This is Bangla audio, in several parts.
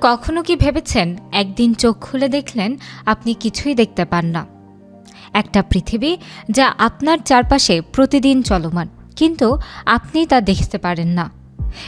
কখনো কি ভেবেছেন একদিন চোখ খুলে দেখলেন আপনি কিছুই দেখতে পান না? একটা পৃথিবী যা আপনার চারপাশে প্রতিদিন চলমান, কিন্তু আপনি তা দেখতে পারেন না।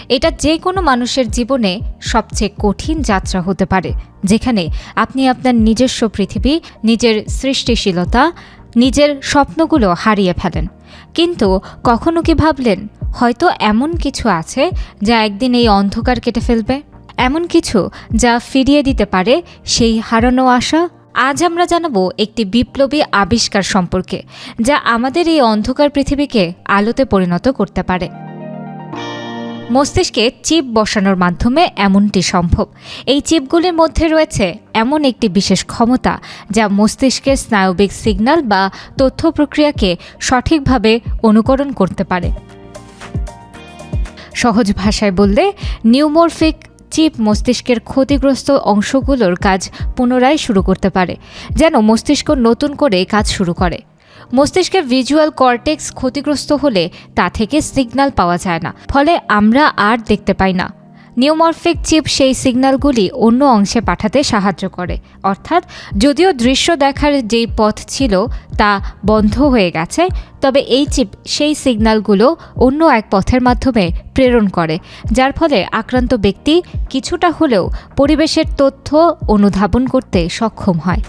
এটা যে কোনো মানুষের জীবনে সবচেয়ে কঠিন যাত্রা হতে পারে, যেখানে আপনি আপনার নিজস্ব পৃথিবী, নিজের সৃষ্টিশীলতা, নিজের স্বপ্নগুলো হারিয়ে ফেলেন। কিন্তু কখনো কি ভাবলেন, হয়তো এমন কিছু আছে যা একদিন এই অন্ধকার কেটে ফেলবে? এমন কিছু যা ফিরিয়ে দিতে পারে সেই হারানো আশা আজ আমরা জানাব একটি বিপ্লবী আবিষ্কার সম্পর্কে, যা আমাদের এই অন্ধকার পৃথিবীকে আলোতে পরিণত করতে পারে। মস্তিষ্কে চিপ বসানোর মাধ্যমে এমনটি সম্ভব। এই চিপগুলির মধ্যে রয়েছে এমন একটি বিশেষ ক্ষমতা, যা মস্তিষ্কের স্নায়বিক সিগন্যাল বা তথ্য প্রক্রিয়াকে সঠিকভাবে অনুকরণ করতে পারে। সহজ ভাষায় বললে, নিউমোরফিক চিপ মস্তিষ্কের ক্ষতিগ্রস্ত অংশগুলোর কাজ পুনরায় শুরু করতে পারে, যেন মস্তিষ্ক নতুন করে কাজ শুরু করে। মস্তিষ্কের ভিজুয়াল কর্টেক্স ক্ষতিগ্রস্ত হলে তা থেকে সিগন্যাল পাওয়া যায় না, ফলে আমরা আর দেখতে পাই না। নিউমরফিক চিপ সেই সিগন্যালগুলি অন্য অংশে পাঠাতে সাহায্য করে। অর্থাৎ, যদিও দৃশ্য দেখার যেই পথ ছিল তা বন্ধ হয়ে গেছে, তবে এই চিপ সেই সিগন্যালগুলো অন্য এক পথের মাধ্যমে প্রেরণ করে, যার ফলে আক্রান্ত ব্যক্তি কিছুটা হলেও পরিবেশের তথ্য অনুধাবন করতে সক্ষম হয়।